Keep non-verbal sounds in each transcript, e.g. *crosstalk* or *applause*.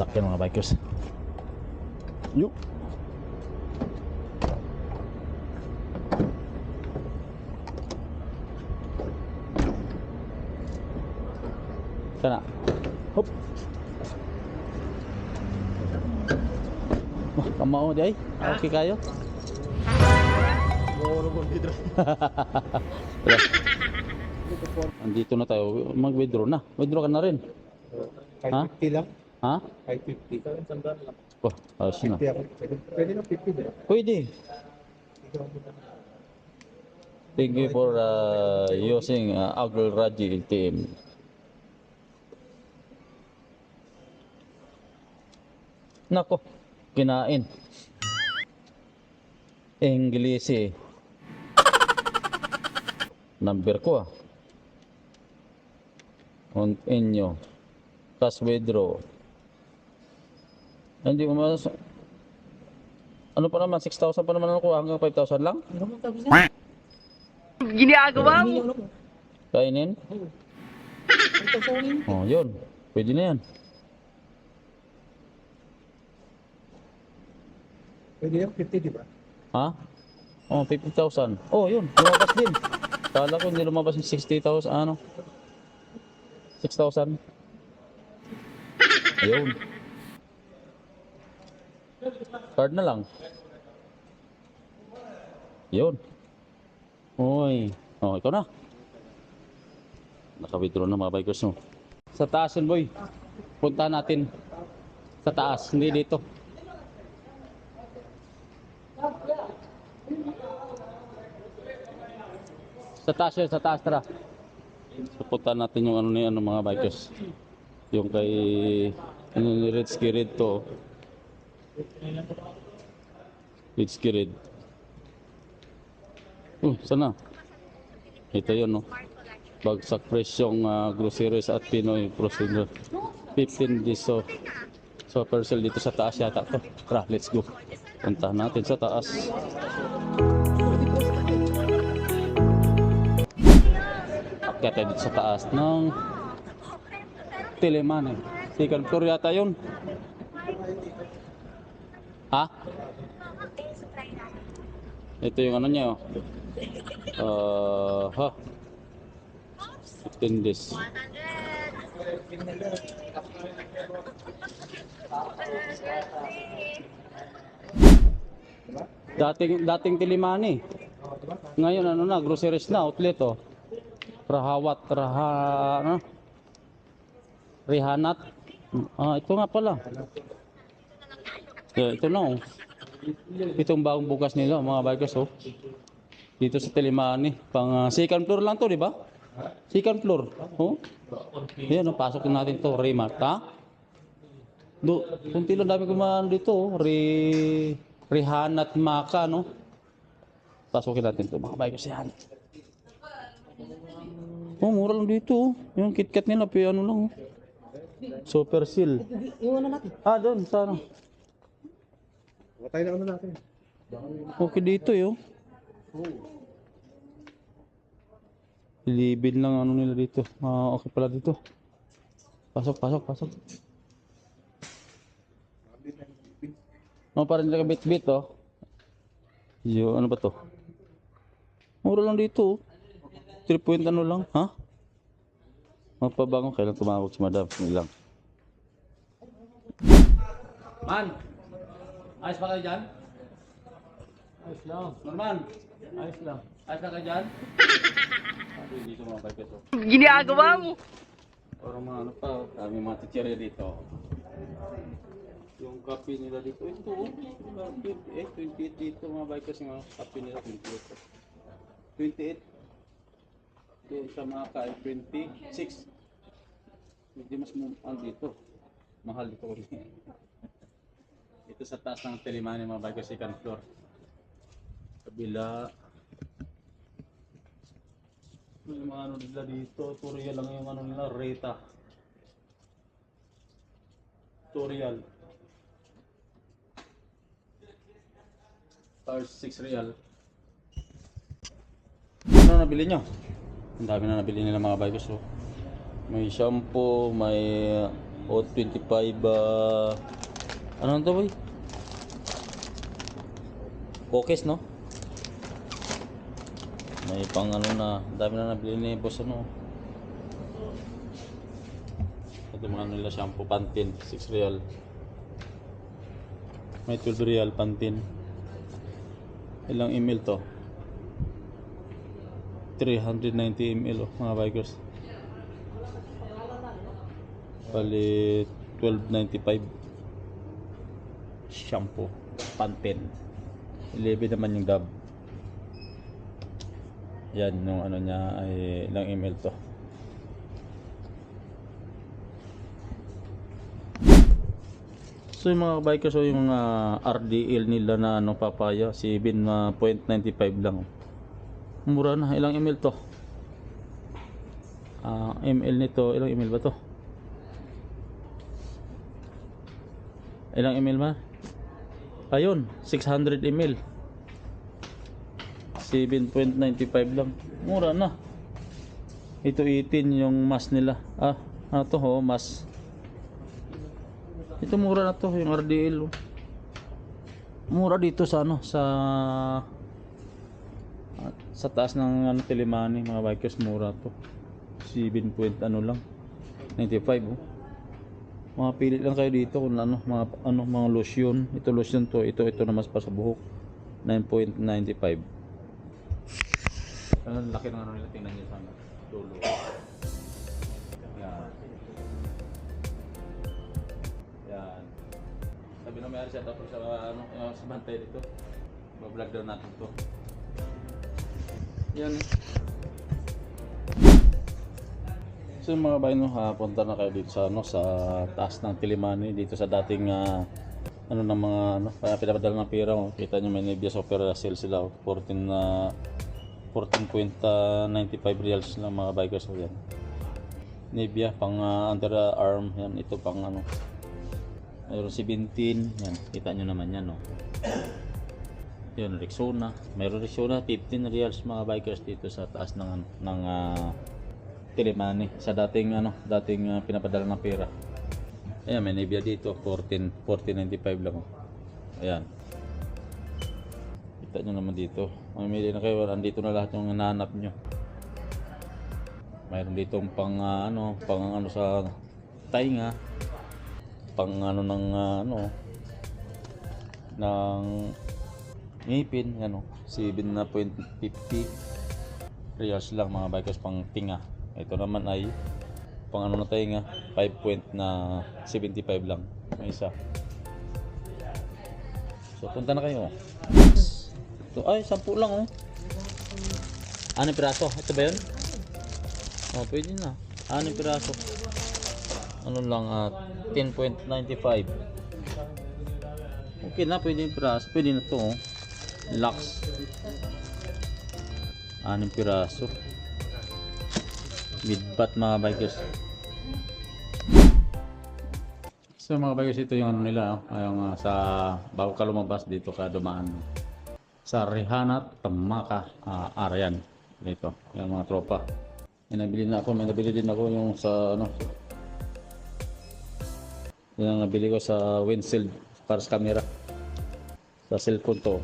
Sakyan mga bikers. Yuk. Sana. Hop. Wah, kamao di ay. Okay kayo? *laughs* Andito na tayo. Mag-withdraw na. Withdraw ka na rin. Ha? 50 lang. Ha? Kahit 50. Kahit sandal lang. Wah, ayos na. 50 ako. Pwede, na 50 din. Pwede. Thank you for uh, using uh, Agro Raji team. Nako, kinain. English Number ko ah. On inyo. Cash withdraw. Hindi mo mas... Ano pa naman? 6,000 pa naman ako hanggang 5,000 lang? Ginagawa mo. Kainin? Oh, yun. Pwede na yan. Pwede yung 50, di ba? Ha? Oh, 50,000. Oh, yun. Lumabas din. Kala ko hindi lumabas yung 60,000. Ano? 6,000. Ayun. Card na lang. Yun. Uy. Oh, ikaw na. Naka-withdraw na mga bikers mo. Sa taas yun, boy. Punta natin. Sa taas, hindi dito. Sa taas yun, sa taas, tara. Supunta natin yung ano na yan, mga bikers. Yung kay ano ni Red Skirid to. Red Skirid. Oh, sana. Ito yun, no. Bagsak presyong uh, groceries at Pinoy procedure. 15 days so so parcel dito sa taas yata to. Tara, let's go. Punta natin sa taas. Akyat tayo dito sa taas ng Tilemane. Second floor yata yun. Ha? *laughs* Ito yung ano niya oh. Uh, ha. 15 days. Dating dating Tilimani. Ngayon ano na, groceries na, outlet oh. Rahawat, Raha, ano? Rihanat. Ah, ito nga pala. Yeah, ito na oh. Itong bagong bukas nila, mga bikers oh. Dito sa Tilimani, pang ah, second floor lang to, di ba? Second floor. Oh. Yan, oh, pasok natin to, Remart, ha? Do, kunti lang dami kumahan dito, oh. Re, Rihanat Maka, no? Pasukin natin to, mga bikers yan. Oh, mura lang dito, oh. Yung KitKat nila, pero ano lang, oh. Super Seal. Yung ano natin? Ah, doon, sa ano? Patay na ano natin. Okay dito, yo. Libin lang ano nila dito. Ah, okay pala dito. Pasok, pasok, pasok. Oh, parang nila bit-bit, oh. Yo, ano ba to? Mura lang dito, oh. 3 point ano lang, ha? Magpabango, kailan tumawag si madam? Hindi lang. Man! Ayos ba kayo dyan? Ayos lang. Norman! Ayos lang. Ayos lang kayo dyan? Sabi dito mga bikers, oh. Ginagawa mo. Parang mga ano pa, oh. kami mga teacher dito. Yung copy nila dito, ito oh. 28, 28 dito mga bikers yung mga copy nila 28. 28. Doon sa mga kain 26. Hindi mas mahal dito. Mahal dito ulit. Ito sa taas ng Telemani mga bikers second floor. Kabila. Yung mga ano nila dito, tutorial lang yung ano nila, Reta. Tutorial. Stars 6 real. Ano nabili nyo? Ang dami na nabili nila mga bikers. Oh. May shampoo, may O 25 ah ano to boy? Focus no? May pang ano na, dami na nabili ni boss ano. Ito mga nila shampoo Pantene, 6 real. May 12 real Pantene. Ilang ml to? 390 ml oh, mga bikers. Bali 12.95 shampoo Pantene. 11 naman yung dab. Yan yung ano niya ay ilang ml to. So yung mga bikers o yung mga RDL nila na ano papaya, 7.95 lang. Mura na, ilang ml to? Ah, ml nito, ilang ml ba to? Ilang ml ba? Ayun, 600 ml. 7.95 lang. Mura na. Ito 18 yung mas nila. Ah, ano to ho, mas. Ito mura na to, yung RDL. oh. Mura dito sa ano, sa sa taas ng ano Telemani, mga bikers mura to. 7 point ano lang. 95 oh. Mga pili lang kayo dito kung ano, mga ano, mga lotion. Ito lotion to, ito ito na mas pa sa buhok. 9.95. Ang laki ng ano nila, tingnan niyo sa ano, dulo. Yan. Yan. Sabi na may ari siya tapos sa ano, sa bantay dito. Bablog daw natin to. Yan eh. So yung mga bayan ha, punta na kayo dito sa ano sa taas ng Tilimani dito sa dating ah, ano ng mga ano pinapadala ng pera oh. Kita niyo may Nebias Opera sale sila oh. 14 na 14.95 reals lang mga bikers ko yan. Nivea pang uh, underarm yan ito pang ano mayroon 17 yan kita nyo naman yan no yun Rexona mayroon Rexona 15 reals mga bikers dito sa taas ng ng ah, Tilimani sa dating ano dating ah, pinapadala ng pera. Ayan may Nivea dito 14 14.95 lang oh. ayan. Kita nyo naman dito. Mamili na kayo andito na lahat yung hinahanap nyo. Mayroon dito pang ah, ano pang ano sa tainga. Pang ano ng ah, ano ng ngipin ano 7 na point 50 reals lang mga bikers pang tinga ito naman ay pang ano na tainga 5 point na 75 lang may isa so punta na kayo ito ay 10 lang oh Anong piraso? Ito ba yun? Oh, pwede na. Anong piraso? Ano lang, ah, 10.95. Okay na, pwede yung piraso. Pwede na to, oh. Lux. Anong piraso? Midbat mga bikers. So mga bikers, ito yung ano nila, oh. Yung, ah, sa bago ka lumabas dito ka dumaan. Sa Rihanna Tamaka ah, Arayan. Dito, yung mga tropa. May nabili na ako, may nabili din ako yung sa ano. Yan ang nabili ko sa windshield para sa camera. Sa cellphone to.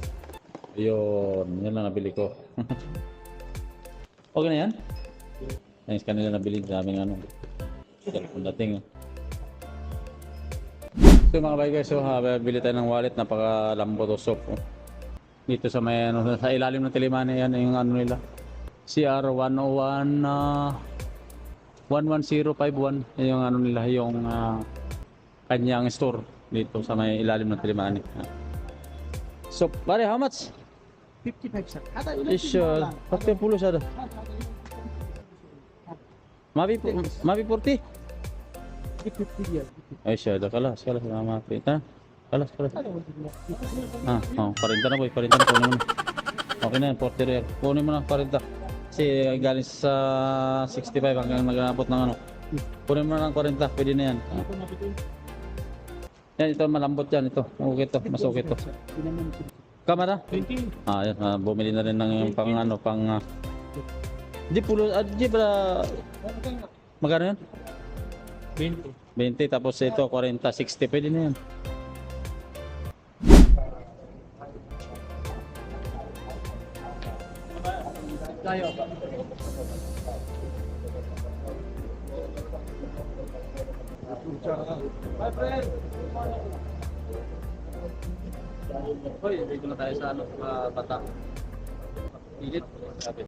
Yun, yun lang nabili ko. *laughs* okay na yan? Sa kanila nabili sa aming ano. Cellphone dating. So mga bikers, so ha, bili tayo ng wallet, napakalambot o soap. Oh. Dito sa may ano, sa ilalim ng Telemani yan yung ano nila. CR 101 uh, 11051 Yan yung ano nila yung ah, kanyang store dito sa may ilalim ng Telemani. So, pare, how much? 55 sir. Ata Is uh, 40 sada. Mabi po, mabi 40. 50 yan. Ay siya, da kalas, kalas na mapi. Ta. Kalas, kalas. Ah, oh, 40 na boy, 40 na kunin mo na. Okay na yan, 40 real. Kunin mo na 40. Kasi galing sa 65 hanggang nag-abot ng ano. Kunin mo na ng 40, pwede na yan. Ah. Yan, ito malambot yan, ito. Okay to, mas okay to. Kamera? 20. Ah, yan, ah, bumili na rin ng pang ano, pang... ah, Di pulo, ah, di ba... Magkano yan? 20. 20 tapos ito 40, 60 pwede na yan. Tayo. My friend! Hoy, dito na tayo sa ano, sa bata. Pilit. Sabi.